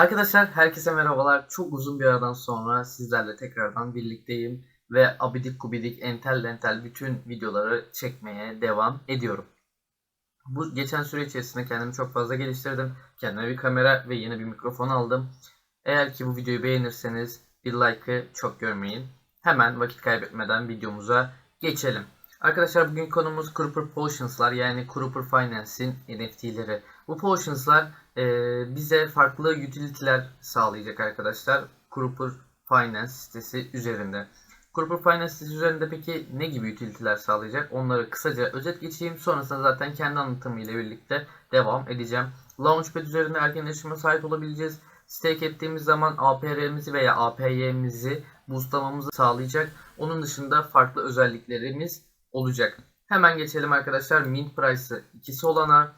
Arkadaşlar herkese merhabalar. Çok uzun bir aradan sonra sizlerle tekrardan birlikteyim ve abidik gubidik entel entel bütün videoları çekmeye devam ediyorum. Bu geçen süre içerisinde kendimi çok fazla geliştirdim. Kendime bir kamera ve yeni bir mikrofon aldım. Eğer ki bu videoyu beğenirseniz bir like'ı çok görmeyin. Hemen vakit kaybetmeden videomuza geçelim. Arkadaşlar bugün konumuz Kruper Potions'lar yani Kruper Finance'in NFT'leri. Bu Potions'lar bize farklı utility'ler sağlayacak arkadaşlar. Kruper Finance sitesi üzerinde. Kruper Finance sitesi üzerinde peki ne gibi utility'ler sağlayacak? Onları kısaca özet geçeyim. Sonrasında zaten kendi anlatımı ile birlikte devam edeceğim. Launchpad üzerinde erken erişime sahip olabileceğiz. Stake ettiğimiz zaman APR'mizi veya APY'mizi boostlamamızı sağlayacak. Onun dışında farklı özelliklerimiz olacak. Hemen geçelim arkadaşlar. Mint price'ı ikisi olana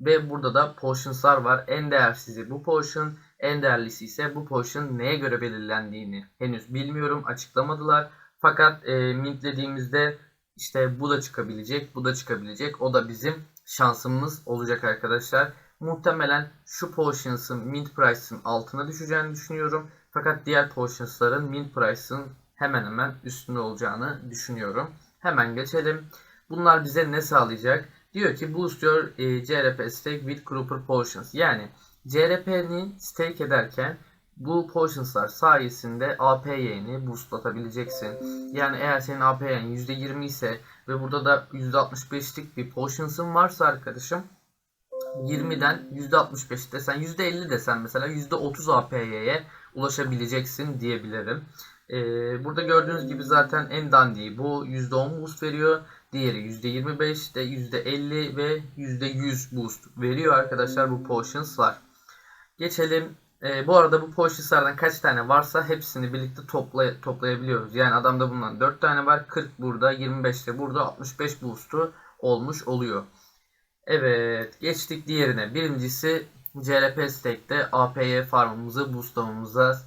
ve burada da potions'lar var. En değersizi bu potion, en değerlisi ise bu potion neye göre belirlendiğini henüz bilmiyorum. Açıklamadılar. Fakat e, mintlediğimizde işte bu da çıkabilecek, bu da çıkabilecek. O da bizim şansımız olacak arkadaşlar. Muhtemelen şu potions'ın mint price'ın altına düşeceğini düşünüyorum. Fakat diğer potions'ların mint price'ın hemen hemen üstünde olacağını düşünüyorum. Hemen geçelim. Bunlar bize ne sağlayacak? Diyor ki boost your e, CRP stake with Kruper Potions. Yani CRP'ni stake ederken bu potionslar sayesinde APY'ni booslatabileceksin. Yani eğer senin APY'n %20 ise ve burada da %65'lik bir potions'ın varsa arkadaşım 20'den %65 desen %50 desen mesela %30 APY'ye ulaşabileceksin diyebilirim. Ee, burada gördüğünüz gibi zaten en dandiği bu %10 boost veriyor. Diğeri %25 de %50 ve %100 boost veriyor arkadaşlar bu potionslar. Geçelim. Ee, bu arada bu potionslardan kaç tane varsa hepsini birlikte topla toplayabiliyoruz. Yani adamda bundan 4 tane var. 40 burada, 25 de burada 65 boost'u olmuş oluyor. Evet, geçtik diğerine. Birincisi CRP Stake'de APY farmımızı boostlamamıza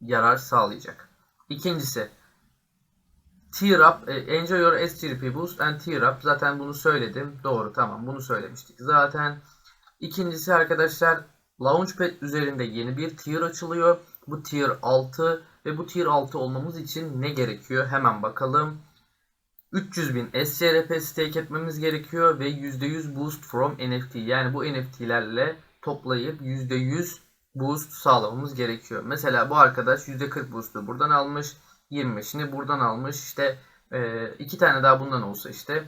yarar sağlayacak. İkincisi Tier Up, e, Enjoy Your SGP Boost and Tier Up. Zaten bunu söyledim. Doğru tamam bunu söylemiştik. Zaten ikincisi arkadaşlar Launchpad üzerinde yeni bir tier açılıyor. Bu tier 6 ve bu tier 6 olmamız için ne gerekiyor? Hemen bakalım. 300 bin SCRP stake etmemiz gerekiyor ve %100 boost from NFT. Yani bu NFT'lerle toplayıp %100 boost sağlamamız gerekiyor. Mesela bu arkadaş %40 boost'u buradan almış. 25'ini buradan almış. İşte e, iki tane daha bundan olsa işte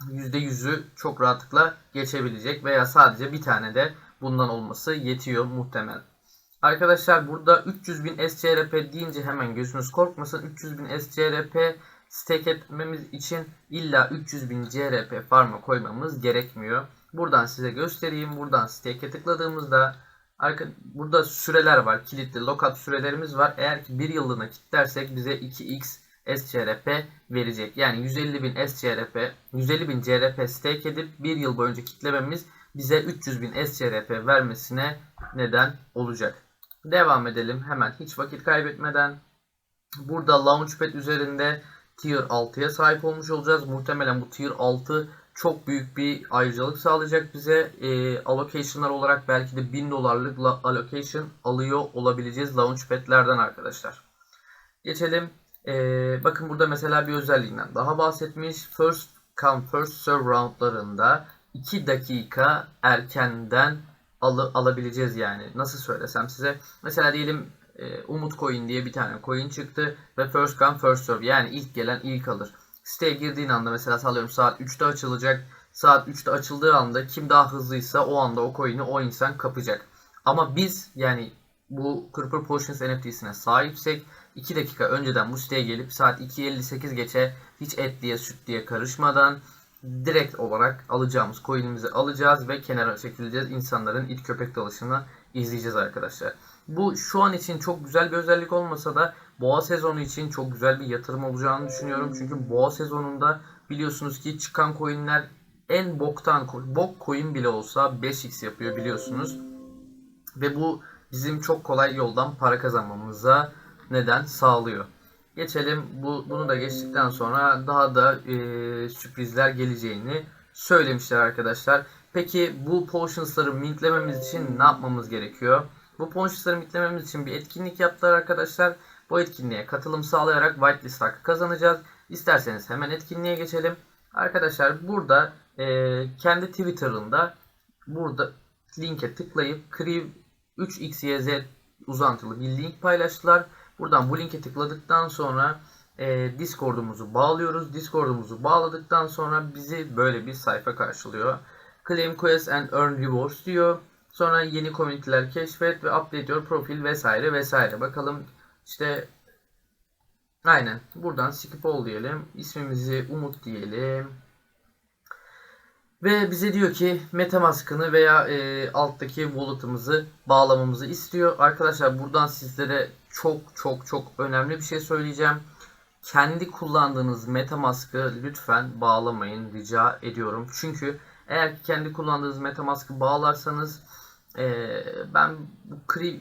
%100'ü çok rahatlıkla geçebilecek veya sadece bir tane de bundan olması yetiyor muhtemel. Arkadaşlar burada 300 bin SCRP deyince hemen gözünüz korkmasın. 300 bin SCRP stake etmemiz için illa 300 bin CRP farma koymamız gerekmiyor. Buradan size göstereyim. Buradan stake'e tıkladığımızda arka, burada süreler var. Kilitli lockup sürelerimiz var. Eğer ki bir yıllığına kilitlersek bize 2x SCRP verecek. Yani 150 bin SCRP, 150 bin CRP stake edip bir yıl boyunca kitlememiz bize 300 bin SCRP vermesine neden olacak. Devam edelim hemen hiç vakit kaybetmeden. Burada Launchpad üzerinde Tier 6'ya sahip olmuş olacağız. Muhtemelen bu Tier 6 çok büyük bir ayrıcalık sağlayacak bize. E, allocation'lar olarak belki de 1000 dolarlık allocation alıyor olabileceğiz Launchpad'lerden arkadaşlar. Geçelim. E, bakın burada mesela bir özelliğinden daha bahsetmiş. First come first serve roundlarında 2 dakika erkenden al alabileceğiz yani. Nasıl söylesem size. Mesela diyelim e, Umut Coin diye bir tane coin çıktı ve first come first serve yani ilk gelen ilk alır. Siteye girdiğin anda mesela sallıyorum saat 3'te açılacak. Saat 3'te açıldığı anda kim daha hızlıysa o anda o coin'i o insan kapacak. Ama biz yani bu Crypto Potions NFT'sine sahipsek 2 dakika önceden bu siteye gelip saat 2.58 geçe hiç et diye süt diye karışmadan direkt olarak alacağımız coin'imizi alacağız ve kenara çekileceğiz. İnsanların it köpek dalışını izleyeceğiz arkadaşlar. Bu şu an için çok güzel bir özellik olmasa da boğa sezonu için çok güzel bir yatırım olacağını düşünüyorum. Çünkü boğa sezonunda biliyorsunuz ki çıkan coinler en boktan bok coin bile olsa 5x yapıyor biliyorsunuz. Ve bu bizim çok kolay yoldan para kazanmamıza neden sağlıyor. Geçelim. Bu, bunu da geçtikten sonra daha da e, sürprizler geleceğini söylemişler arkadaşlar. Peki bu potions'ları mintlememiz için ne yapmamız gerekiyor? Bu ponçları mitlememiz için bir etkinlik yaptılar arkadaşlar. Bu etkinliğe katılım sağlayarak whitelist hakkı kazanacağız. İsterseniz hemen etkinliğe geçelim. Arkadaşlar burada e, kendi Twitter'ında burada linke tıklayıp Kriv 3xyz uzantılı bir link paylaştılar. Buradan bu linke tıkladıktan sonra e, Discord'umuzu bağlıyoruz. Discord'umuzu bağladıktan sonra bizi böyle bir sayfa karşılıyor. Claim Quest and Earn Rewards diyor. Sonra yeni komüniteler keşfet ve update your profil vesaire vesaire. Bakalım işte aynen buradan skip all diyelim. İsmimizi Umut diyelim. Ve bize diyor ki Metamask'ını veya e, alttaki wallet'ımızı bağlamamızı istiyor. Arkadaşlar buradan sizlere çok çok çok önemli bir şey söyleyeceğim. Kendi kullandığınız Metamask'ı lütfen bağlamayın rica ediyorum. Çünkü eğer kendi kullandığınız Metamask'ı bağlarsanız e, ben bu Kriv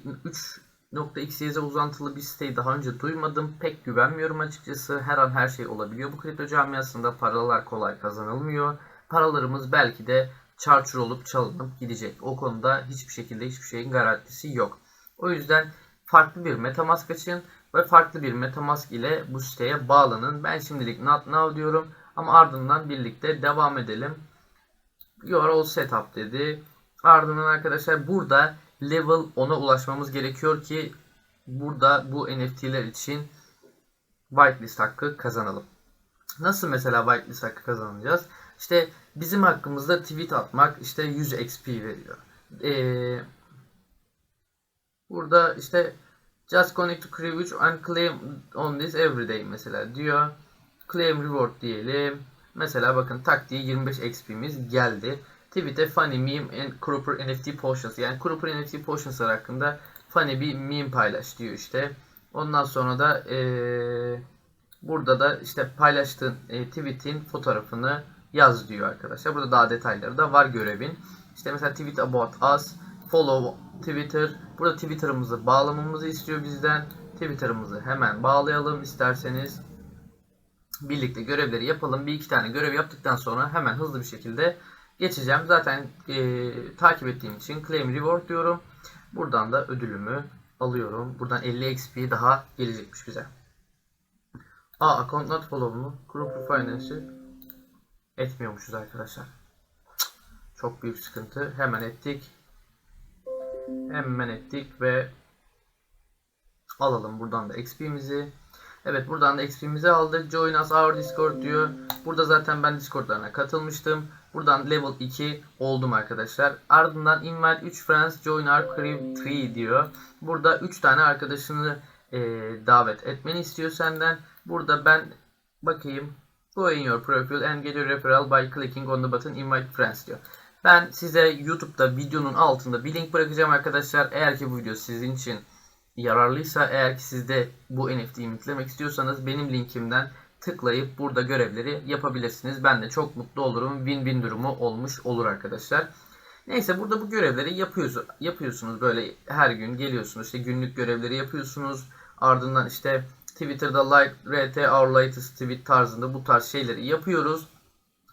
3.xyz uzantılı bir siteyi daha önce duymadım. Pek güvenmiyorum açıkçası. Her an her şey olabiliyor. Bu kripto camiasında paralar kolay kazanılmıyor paralarımız belki de çarçur olup çalınıp gidecek. O konuda hiçbir şekilde hiçbir şeyin garantisi yok. O yüzden farklı bir Metamask açın ve farklı bir Metamask ile bu siteye bağlanın. Ben şimdilik not now diyorum ama ardından birlikte devam edelim. You are all set up dedi. Ardından arkadaşlar burada level 10'a ulaşmamız gerekiyor ki burada bu NFT'ler için whitelist hakkı kazanalım. Nasıl mesela whitelist hakkı kazanacağız? İşte bizim hakkımızda tweet atmak işte 100 XP veriyor. Ee, burada işte just connect to Crew 3 and claim on this every day mesela diyor. Claim reward diyelim. Mesela bakın tak diye 25 XP'miz geldi. Tweet'e funny meme and Cropper NFT potions yani Cropper NFT potions hakkında funny bir meme paylaş diyor işte. Ondan sonra da ee, burada da işte paylaştığın e, tweet'in fotoğrafını yaz diyor arkadaşlar. Burada daha detayları da var görevin. İşte mesela tweet about us, follow Twitter. Burada Twitter'ımızı bağlamamızı istiyor bizden. Twitter'ımızı hemen bağlayalım isterseniz. Birlikte görevleri yapalım. Bir iki tane görev yaptıktan sonra hemen hızlı bir şekilde geçeceğim. Zaten e, takip ettiğim için claim reward diyorum. Buradan da ödülümü alıyorum. Buradan 50 XP daha gelecekmiş bize. Aa account not follow mu? Group Finance etmiyormuşuz arkadaşlar. Çok büyük sıkıntı. Hemen ettik. Hemen ettik ve alalım buradan da XP'mizi. Evet buradan da XP'mizi aldık. Join us our Discord diyor. Burada zaten ben Discord'larına katılmıştım. Buradan level 2 oldum arkadaşlar. Ardından invite 3 friends join our crew 3 diyor. Burada 3 tane arkadaşını e, davet etmeni istiyor senden. Burada ben bakayım Go in your profile and get a referral by clicking on the button invite friends diyor. Ben size YouTube'da videonun altında bir link bırakacağım arkadaşlar. Eğer ki bu video sizin için yararlıysa, eğer ki siz de bu NFT'yi mitlemek istiyorsanız benim linkimden tıklayıp burada görevleri yapabilirsiniz. Ben de çok mutlu olurum. Win-win durumu olmuş olur arkadaşlar. Neyse burada bu görevleri yapıyorsunuz. Yapıyorsunuz böyle her gün geliyorsunuz. İşte günlük görevleri yapıyorsunuz. Ardından işte Twitter'da like, RT, our latest tweet tarzında bu tarz şeyleri yapıyoruz.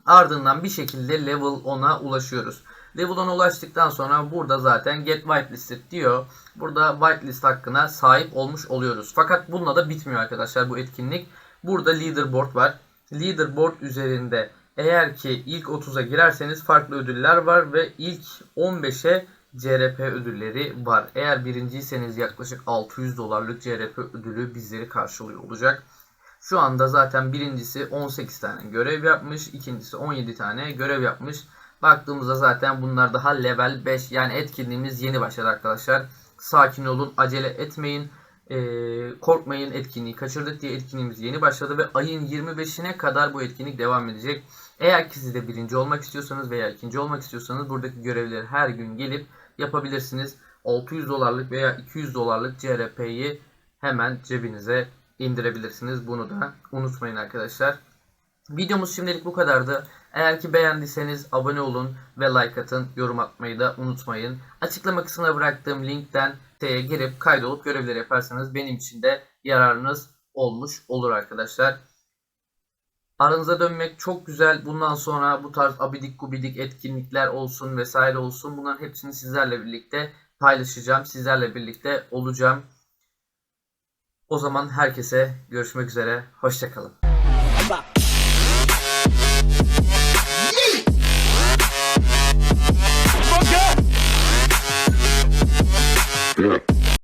Ardından bir şekilde level 10'a ulaşıyoruz. Level 10'a ulaştıktan sonra burada zaten get whitelisted diyor. Burada whitelist hakkına sahip olmuş oluyoruz. Fakat bununla da bitmiyor arkadaşlar bu etkinlik. Burada leaderboard var. Leaderboard üzerinde eğer ki ilk 30'a girerseniz farklı ödüller var ve ilk 15'e CRP ödülleri var. Eğer birinciyseniz yaklaşık 600 dolarlık CRP ödülü bizleri karşılıyor olacak. Şu anda zaten birincisi 18 tane görev yapmış. ikincisi 17 tane görev yapmış. Baktığımızda zaten bunlar daha level 5 yani etkinliğimiz yeni başladı arkadaşlar. Sakin olun acele etmeyin. Ee, korkmayın etkinliği kaçırdık diye etkinliğimiz yeni başladı ve ayın 25'ine kadar bu etkinlik devam edecek. Eğer ki siz de birinci olmak istiyorsanız veya ikinci olmak istiyorsanız buradaki görevleri her gün gelip yapabilirsiniz. 600 dolarlık veya 200 dolarlık CRP'yi hemen cebinize indirebilirsiniz. Bunu da unutmayın arkadaşlar. Videomuz şimdilik bu kadardı. Eğer ki beğendiyseniz abone olun ve like atın. Yorum atmayı da unutmayın. Açıklama kısmına bıraktığım linkten siteye girip kaydolup görevleri yaparsanız benim için de yararınız olmuş olur arkadaşlar aranıza dönmek çok güzel. Bundan sonra bu tarz abidik gubidik etkinlikler olsun vesaire olsun. Bunların hepsini sizlerle birlikte paylaşacağım. Sizlerle birlikte olacağım. O zaman herkese görüşmek üzere. Hoşçakalın. Yeah.